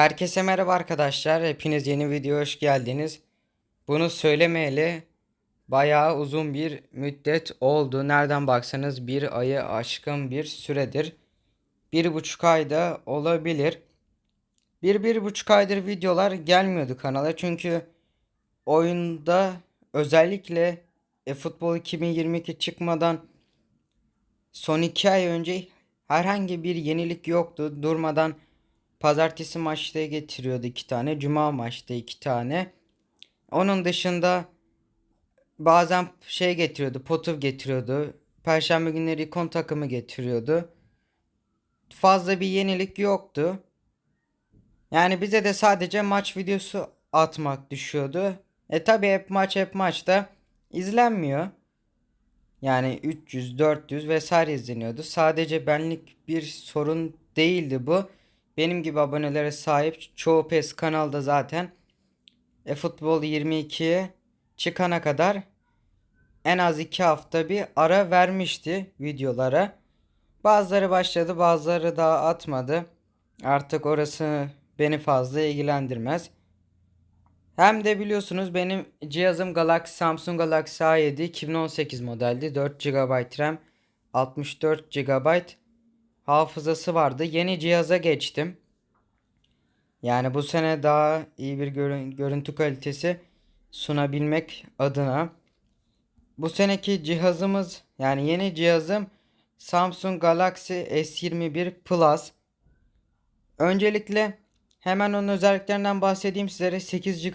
Herkese merhaba arkadaşlar. Hepiniz yeni videoya hoş geldiniz. Bunu söylemeyeli bayağı uzun bir müddet oldu. Nereden baksanız bir ayı aşkın bir süredir. Bir buçuk ayda olabilir. Bir, bir buçuk aydır videolar gelmiyordu kanala. Çünkü oyunda özellikle eFootball 2022 çıkmadan son iki ay önce herhangi bir yenilik yoktu. Durmadan Pazartesi maçta getiriyordu iki tane. Cuma maçta iki tane. Onun dışında bazen şey getiriyordu. Potu getiriyordu. Perşembe günleri ikon takımı getiriyordu. Fazla bir yenilik yoktu. Yani bize de sadece maç videosu atmak düşüyordu. E tabi hep maç hep maçta izlenmiyor. Yani 300, 400 vesaire izleniyordu. Sadece benlik bir sorun değildi bu. Benim gibi abonelere sahip çoğu PES kanalda zaten eFootball 22'ye çıkana kadar en az 2 hafta bir ara vermişti videolara. Bazıları başladı bazıları daha atmadı. Artık orası beni fazla ilgilendirmez. Hem de biliyorsunuz benim cihazım Galaxy Samsung Galaxy A7 2018 modeldi. 4 GB RAM, 64 GB hafızası vardı. Yeni cihaza geçtim. Yani bu sene daha iyi bir görün- görüntü kalitesi sunabilmek adına bu seneki cihazımız yani yeni cihazım Samsung Galaxy S21 Plus. Öncelikle hemen onun özelliklerinden bahsedeyim sizlere. 8 GB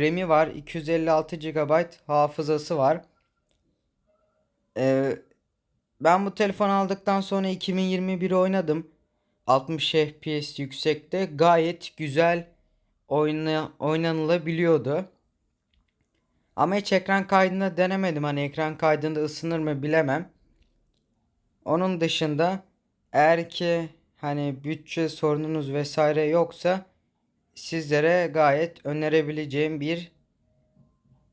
RAM'i var, 256 GB hafızası var. Ee, ben bu telefon aldıktan sonra 2021 oynadım. 60 FPS yüksekte gayet güzel oyna, oynanılabiliyordu. Ama hiç ekran kaydında denemedim. Hani ekran kaydında ısınır mı bilemem. Onun dışında eğer ki hani bütçe sorununuz vesaire yoksa sizlere gayet önerebileceğim bir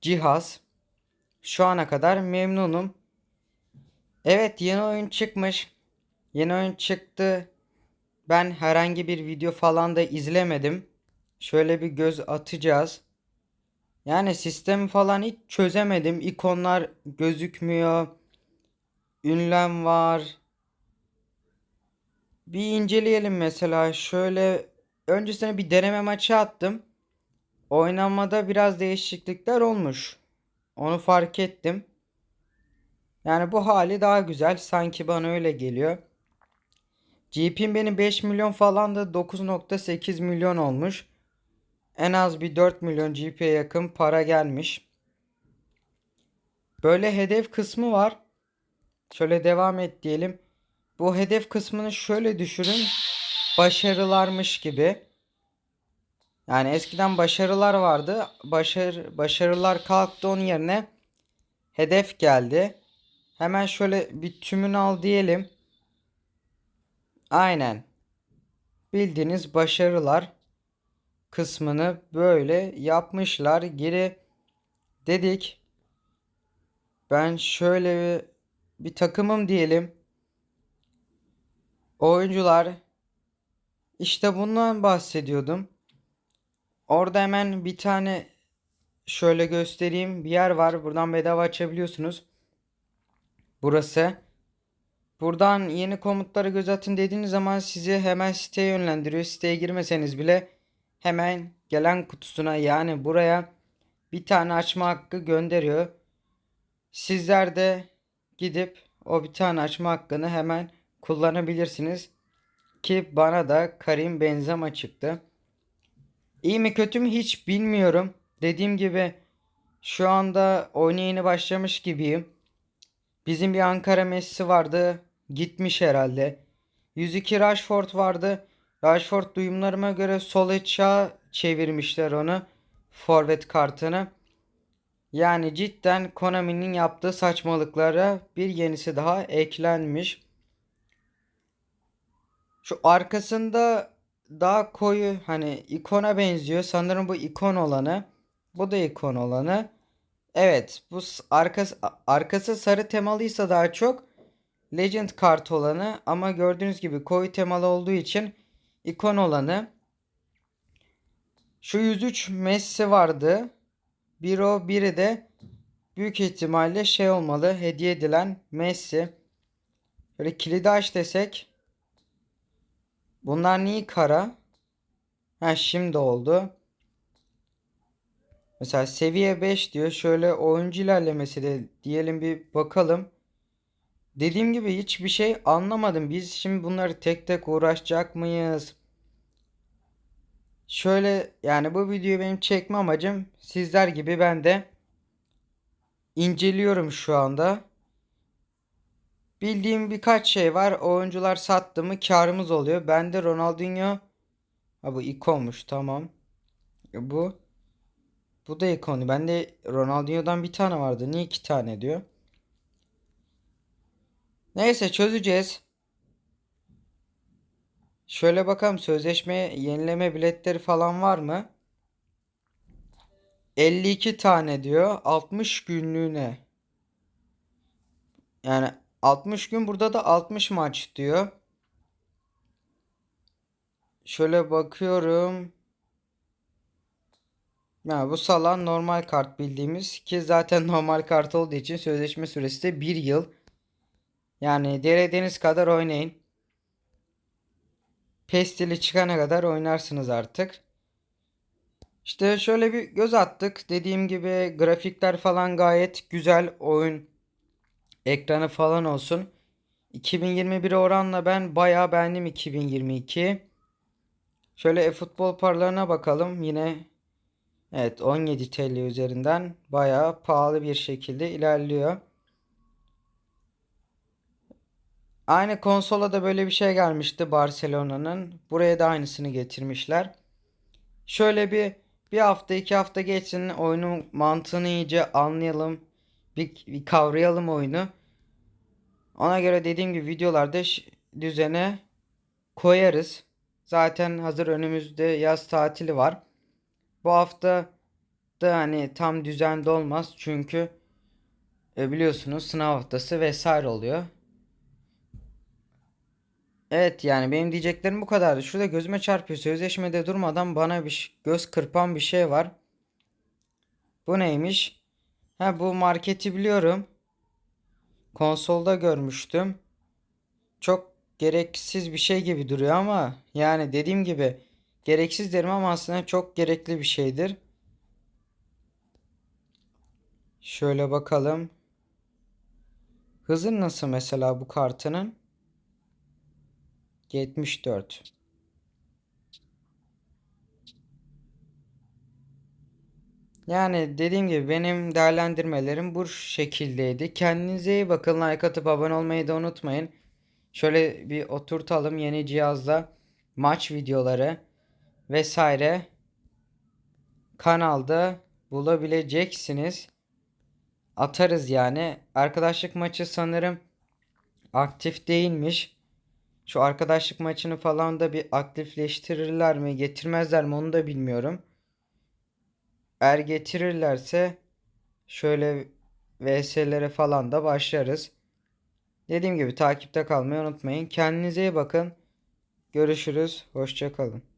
cihaz. Şu ana kadar memnunum. Evet yeni oyun çıkmış. Yeni oyun çıktı. Ben herhangi bir video falan da izlemedim. Şöyle bir göz atacağız. Yani sistemi falan hiç çözemedim. İkonlar gözükmüyor. Ünlem var. Bir inceleyelim mesela. Şöyle öncesine bir deneme maçı attım. Oynamada biraz değişiklikler olmuş. Onu fark ettim. Yani bu hali daha güzel. Sanki bana öyle geliyor. GP'm benim 5 milyon falan da 9.8 milyon olmuş. En az bir 4 milyon GP'ye yakın para gelmiş. Böyle hedef kısmı var. Şöyle devam et diyelim. Bu hedef kısmını şöyle düşürün. Başarılarmış gibi. Yani eskiden başarılar vardı. Başarı, başarılar kalktı onun yerine hedef geldi. Hemen şöyle bir tümünü al diyelim. Aynen. Bildiğiniz başarılar kısmını böyle yapmışlar. Geri dedik. Ben şöyle bir, bir takımım diyelim. Oyuncular işte bundan bahsediyordum. Orada hemen bir tane şöyle göstereyim bir yer var. Buradan bedava açabiliyorsunuz. Burası. Buradan yeni komutları göz atın dediğiniz zaman sizi hemen siteye yönlendiriyor. Siteye girmeseniz bile hemen gelen kutusuna yani buraya bir tane açma hakkı gönderiyor. Sizler de gidip o bir tane açma hakkını hemen kullanabilirsiniz. Ki bana da Karim Benzema çıktı. İyi mi kötü mü hiç bilmiyorum. Dediğim gibi şu anda oyuna yeni başlamış gibiyim. Bizim bir Ankara Messi vardı. Gitmiş herhalde. 102 Rashford vardı. Rashford duyumlarıma göre sol açığa çevirmişler onu. Forvet kartını. Yani cidden Konami'nin yaptığı saçmalıklara bir yenisi daha eklenmiş. Şu arkasında daha koyu hani ikona benziyor. Sanırım bu ikon olanı. Bu da ikon olanı. Evet bu arkası, arkası sarı temalıysa daha çok Legend kart olanı ama gördüğünüz gibi koyu temalı olduğu için ikon olanı. Şu 103 Messi vardı. Bir o biri de büyük ihtimalle şey olmalı. Hediye edilen Messi. Böyle kilidi aç desek. Bunlar niye kara? Ha şimdi oldu. Mesela seviye 5 diyor. Şöyle oyuncu ilerlemesi de diyelim bir bakalım. Dediğim gibi hiçbir şey anlamadım. Biz şimdi bunları tek tek uğraşacak mıyız? Şöyle yani bu videoyu benim çekme amacım sizler gibi ben de inceliyorum şu anda. Bildiğim birkaç şey var. Oyuncular sattı mı karımız oluyor. Bende Ronaldinho ha bu ikonmuş tamam. Bu bu da ikonu. Bende Ronaldinho'dan bir tane vardı. Niye iki tane diyor? Neyse çözeceğiz. Şöyle bakalım sözleşme yenileme biletleri falan var mı? 52 tane diyor. 60 günlüğüne. Yani 60 gün burada da 60 maç diyor. Şöyle bakıyorum. Ya bu salan normal kart bildiğimiz ki zaten normal kart olduğu için sözleşme süresi de 1 yıl. Yani dilediğiniz kadar oynayın. Pestili çıkana kadar oynarsınız artık. İşte şöyle bir göz attık. Dediğim gibi grafikler falan gayet güzel. Oyun ekranı falan olsun. 2021 oranla ben bayağı beğendim 2022. Şöyle e-futbol paralarına bakalım. Yine evet 17 TL üzerinden bayağı pahalı bir şekilde ilerliyor. Aynı konsola da böyle bir şey gelmişti Barcelona'nın. Buraya da aynısını getirmişler. Şöyle bir bir hafta iki hafta geçsin oyunun mantığını iyice anlayalım. Bir, bir kavrayalım oyunu. Ona göre dediğim gibi videolarda düzene koyarız. Zaten hazır önümüzde yaz tatili var. Bu hafta da hani tam düzende olmaz çünkü e, biliyorsunuz sınav haftası vesaire oluyor. Evet yani benim diyeceklerim bu kadardı. Şurada gözüme çarpıyor. Sözleşmede durmadan bana bir göz kırpan bir şey var. Bu neymiş? Ha bu marketi biliyorum. Konsolda görmüştüm. Çok gereksiz bir şey gibi duruyor ama yani dediğim gibi gereksiz derim ama aslında çok gerekli bir şeydir. Şöyle bakalım. Hızın nasıl mesela bu kartının? 74. Yani dediğim gibi benim değerlendirmelerim bu şekildeydi. Kendinize iyi bakın. Like atıp abone olmayı da unutmayın. Şöyle bir oturtalım yeni cihazda maç videoları vesaire kanalda bulabileceksiniz. Atarız yani. Arkadaşlık maçı sanırım aktif değilmiş. Şu arkadaşlık maçını falan da bir aktifleştirirler mi getirmezler mi onu da bilmiyorum. Eğer getirirlerse şöyle VS'lere falan da başlarız. Dediğim gibi takipte kalmayı unutmayın. Kendinize iyi bakın. Görüşürüz. Hoşçakalın.